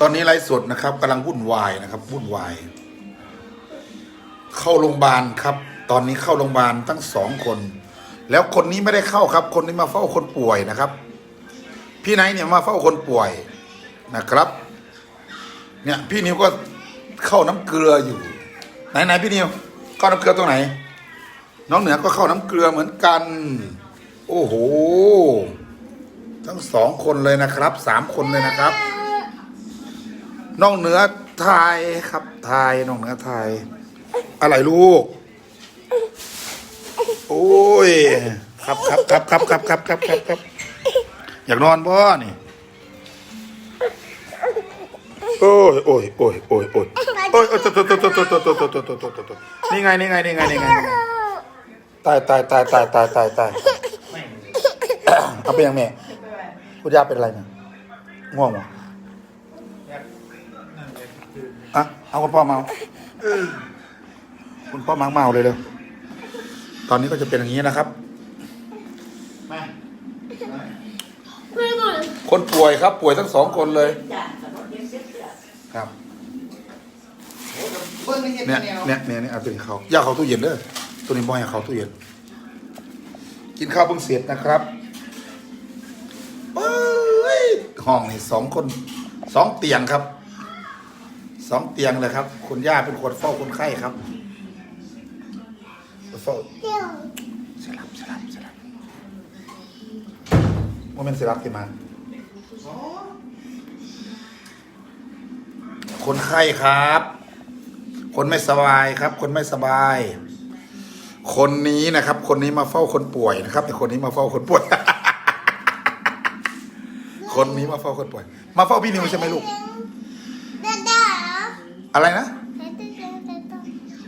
ตอนนี้ไลฟ์สดนะครับกำลังวุ่นวายนะครับวุ่นวาย เข้าโรงพยาบาลครับ ตอนนี้เข้าโรงพยาบาลทั้งสองคน แล้วคนนี้ไม่ได้เข้าครับ คนนี้มาเฝ้าคนป่วยนะครับ พี่ไนท์เนี่ยมาเฝ้าคนป่วยนะครับ เนี่ย พี่นิวก็เข้าน้ำเกลืออยู่ ไหนไหนพี่นิวเข้าน้ำเกลือตรงไหน น้องเหนือก็เข้าน้ำเกลือเหมือนกัน โอ้โหทั้งสองคนเลยนะครับสามคนเลยนะครับ น้องเหนือไทยครับไทยน้องเหนือไทยอะไรลูก โอ้ย ครับครับครับครับครับครับครับครับครับอยากนอนบ่นี่โอ้ยโอ้ยโอ้ยโอ้ยโอ้ยโอ้ยโอ้ยโตโตโตโตโตโตโตโตโตโตโตโตโตนี่ไงนี่ไงนี่ไงนี่ไงนี่ไงตายตายตายตายตายตายตายเอาไปยังแม่คุณย่าเป็นอะไรเนี่ยง่วงเหรอ อะเอาคุณพ่อมาเอาคุณพ่อมาเมาเลยเร็วตอนนี้ก็จะเป็นอย่างนี้นะครับ คนป่วยครับ ป่วยทั้งสองคนเลยครับเนี่ยเนี่ยเนี่ยเนี่ยเอาตัวนี้เขาอย่าเขาตู้เย็นเด้อตัวนี้บ่ให้เขาตู้เย็น กินข้าวเพิ่งเสร็จนะครับเอ้ยห้องนี่สองคน สองเตียงครับ สองเตียงเลยครับ คุณย่าเป็นคนเฝ้าคนไข้ครับเฝ้าสลับสลับสลับโมเมนต์สลับขึ้นมาคนไข้ครับ คนไม่สบายครับ คนไม่สบาย คนนี้นะครับ คนนี้มาเฝ้าคนป่วยนะครับแต่คนนี้มาเฝ้าคนป่วย คนนี้มาเฝ้าคนป่วย มาเฝ้าพี่นิวใช่ไหมลูกอะไรนะ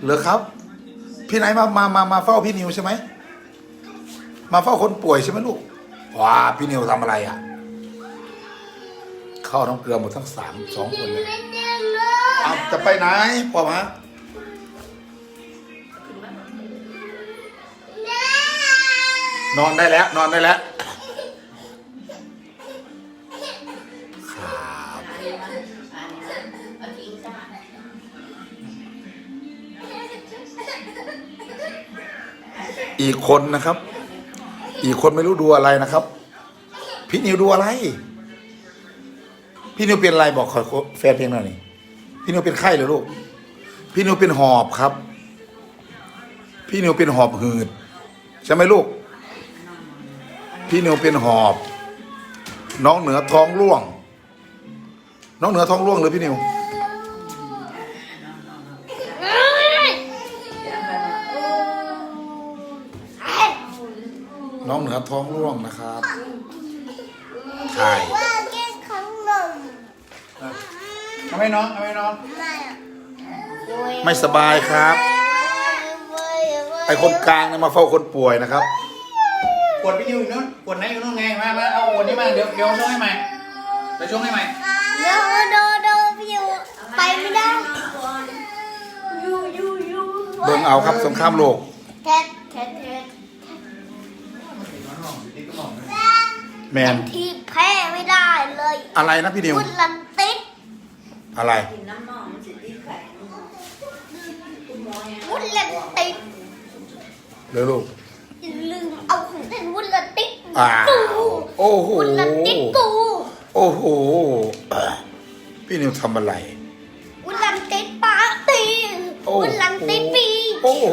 เหรอครับ พี่ไหนมามามามาเฝ้าพี่นิวใช่ไหมมาเฝ้าคนป่วยใช่ไหมลูกว้าพี่นิวทำอะไรอะ เข้าน้ำเกลือหมดทั้งสามสองคนเลยเอาจะไปไหนพ่อมานอนได้แล้ว นอนได้แล้ว อีกคนนะครับ อีกคนไม่รู้ดูอะไรนะครับ พี่นิวดูอะไร พี่นิวเป็นอะไรบอกขอแฟนเพลงหน่อยนี่พี่นิวเป็นไข้เหรอลูก พี่นิวเป็นหอบครับ พี่นิวเป็นหอบหืดใช่ไหมลูก พี่นิวเป็นหอบ น้องเหนือท้องร่วง น้องเหนือท้องร่วงหรือพี่นิว ท้องร่วงนะครับใช่เอาไว้น้องเอาไว้น้อง ไม่สบายครับ ไอคนกลางเนี่ยมาเฝ้าคนป่วยนะครับ กดไปอยู่นู้นกดไหนอยู่นู้นไงมามาเอากดนี้มาเดี๋ยวเดี๋ยวช่วงให้ใหม่เดี๋ยวช่วงให้ใหม่โดโดโดพี่อยู่ไปไม่ได้ยูยูยูเบิ่งเอาครับสงครามโลกแท็ดแท็ แท็ดแมนที่แพ้ไม่ได้เลยอะไรนะพี่นิว คุณลันติดอะไรคุณลันติดเร็วลูก อย่าลืมเอาของเล่นวุ้นลันติดอ้าวกูโอ้โห วุ้นลันติดกูโอ้โหเอ่อพี่นิวทำอะไร วุ้นลันติดปาร์ตี้โอ้วุ้นลันติดปี โอ้โห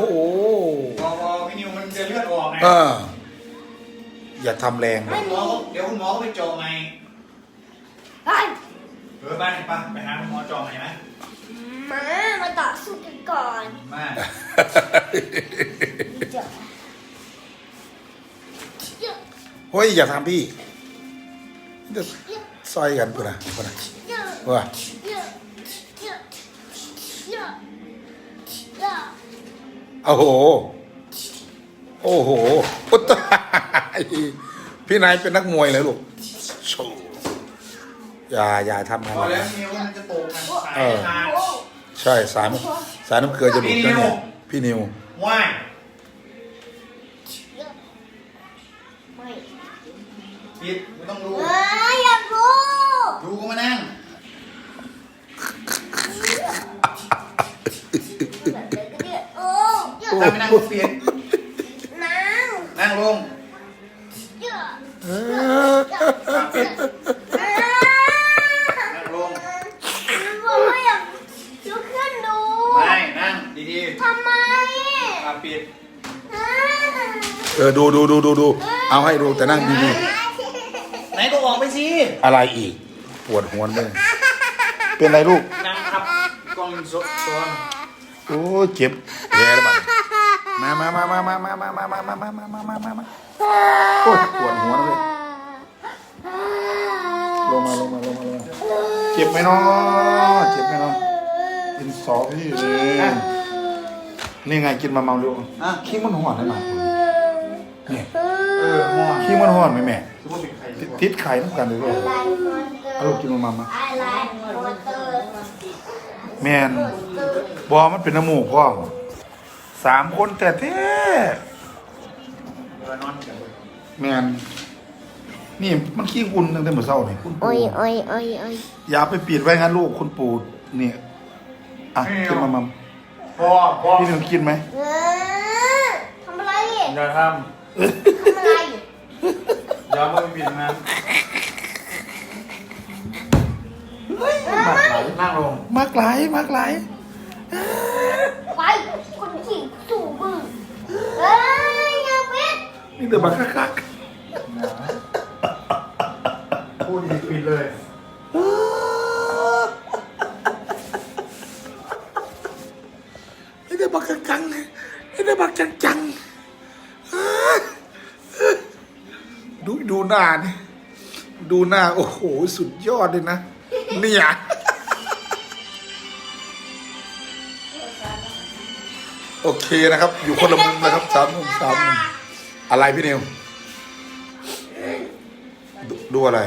พอพอพี่นิวมันจะเลือดออกไงเออ อย่าทำแรงเดี๋ยวคุณหมอเดี๋ยวคุณหมอก็ไปเจาะใหม่ไอ้เออบ้านป่ะไปหาคุณหมอเจาะใหม่ไหมมามาต่อสู้กันก่อนมาเดี๋ยวเดี๋ยวเฮ้ยอย่าทำพี่จะซอยกันกูนะกูนะเดี๋ยวว่าเดี๋ยวเดี๋ยวเดี๋ยวเดี๋ยว โอ้โห โอ้โหอุตาพี่นายเป็นนักมวยเลยลูกโชว์อย่าอย่าทำงานแล้วนิวมันจะตใช่สายมัสายน้ำเกลือจะหลุดนะเนี่ยพี่นิว ว่าไม่ปิดไม่ต้องดูเอ้ยอยากรู้ดูก็มานั่งแบไหนงโอ้ยทำให้นางก็เปลี่ยน นั่งลงำเยอะเออนั่งลงมันบอกว่าอยากลุกขึ้นดูไม่ นั่ง ดีทำไมๆอะปิดเออดูดูดูดูดูเอาให้ดูแต่นั่งดีไหนก็ออกไปสิๆอะไรอีก ปวดหัวเลยเป็นไรลูก นั่งครับกล้องโซนโอ้ยเจ็บแผลแล้วบัด มามามามามามามามามามามามามามามาโอ้ยปวดหัวเลยลงมาลงมาลงมาลงมาเจ็บไหมเนาะเจ็บไหมเนาะกินสอพี่เลยนี่ไงกินมาเมาเร็วอะขี้มันห่อนได้ไหมนี่เออมอนขี้มันห่อนไหมแม่สมมติเป็นใครติดติดไข่ต้องกันเลยด้วยเอาลูกกินมามามาอะไรมอเตอร์แม่นบอมันเป็นน้ำมูกพ่อม สามคนแต่แท้เออนอนกันเลยแม่นนี่มันขี้อุ่นตั้งแต่เมื่อเช้านี่คุณโอ้ปู่ยโอ้ยโอ้ยโอ้ยอย่าไปปิดไว้งั้นลูกคุณปู่เนี่ยอะกินมามัมพอพอพี่หนึ่งกินไหมเออทำอะไรอย่าททำอะไรำอย่ามาปิดนะมากหลายนั่งลงมากหลายมากหลายไปคนขี่สู่มือ เฮ้ยอย่าปิดนี่เดี๋ยวบักคักพูดดีปิดเลยๆนี่เดี๋ยวบักกังกังนี่เดี๋ยวบักจังจังดูดูหน้านี่ดูหน้า โอ้โห สุดยอดเลยนะ เนี่ย โอเคนะครับ อยู่คนละมุมนะครับสามมุมสามมุมอะไรพี่นิวดดูอะไร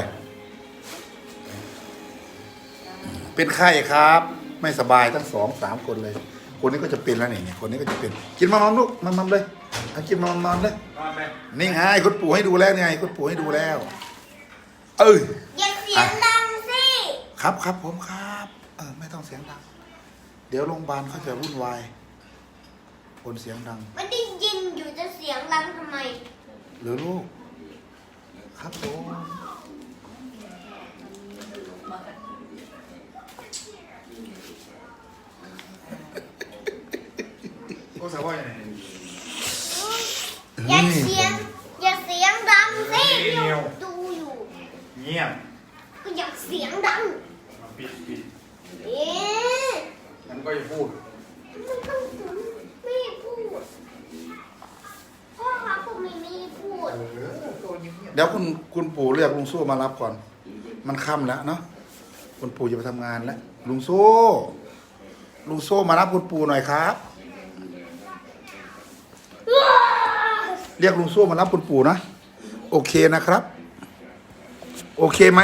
เป็นไข้ครับ ไม่สบายทั้งสองสามคนเลย คนนี้ก็จะเป็นแล้วนี่คนนี้ก็จะเป็น กินมามอมลูกมามอมเลยเอากินมามอมนอนเลยนอนไปนี่ไงคุณปู่ให้ดูแล้วนี่ไงคุณปู่ให้ดูแล้ว เอออย่าเสียงดังสิครับครับผมครับ เออไม่ต้องเสียงดัง เดี๋ยวโรงพยาบาลเขาจะวุ่นวาย คนเสียงดัง ไม่ได้ยินอยู่จะเสียงดังทำไม หรือลูก ครับผมก็สบายไงอย่าเสียง อย่าเสียงดังสิพี่ดูอยู่ เงียบก็อย่าเสียงดัง ปิดปิดเอ๊ะมันก็จะพูดมันต้องไม่พูดพ่อครับผมไม่มีพูด เดี๋ยวคุณคุณปู่เรียกลุงสู้มารับก่อน มันค่ำแล้วเนาะคุณปู่จะไปทำงานแล้วลุงสู้ลุงสู้มารับคุณปู่หน่อยครับ เรียกลุงสู้มารับคุณปู่นะโอเคนะครับ โอเคไหม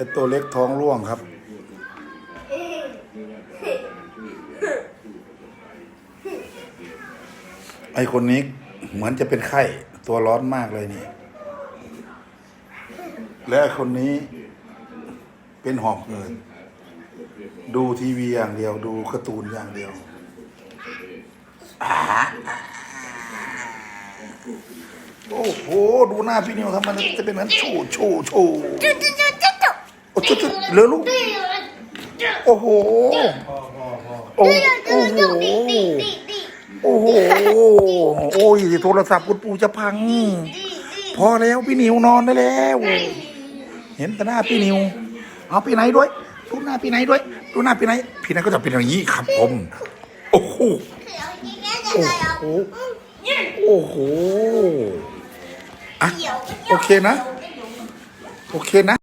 อตัวเล็กท้องร่วงครับ ไอคนนี้เหมือนจะเป็นไข้ ตัวร้อนมากเลยนี่ และคนนี้เป็นหอบเงินดูทีวีอย่างเดียว ดูการ์ตูนอย่างเดียวโอ้โห ดูหน้าพี่นิวครับ มันจะเป็นเหมือนชูชูชู จุดจุดจุดจุดจุดโอ้จุดจุดเหลือลูก โอ้โหพอพอพอโอ้จุดจุโอ้ดโหจุดดิดิดิดิโอ้โห โอ้ยโทรศัพท์คุณปู่จะพัง พอแล้วพี่นิวนอนได้แล้ว เห็นแต่หน้าพี่นิว เอาพี่ไหนด้วย ดูหน้าพี่ไหนด้วย ดูหน้าพี่ไหน พี่ไหนก็จะเป็นอย่างนี้ครับผม โอ้โห โอ้โห โอ้โห อะ โอเคนะ โอเคนะ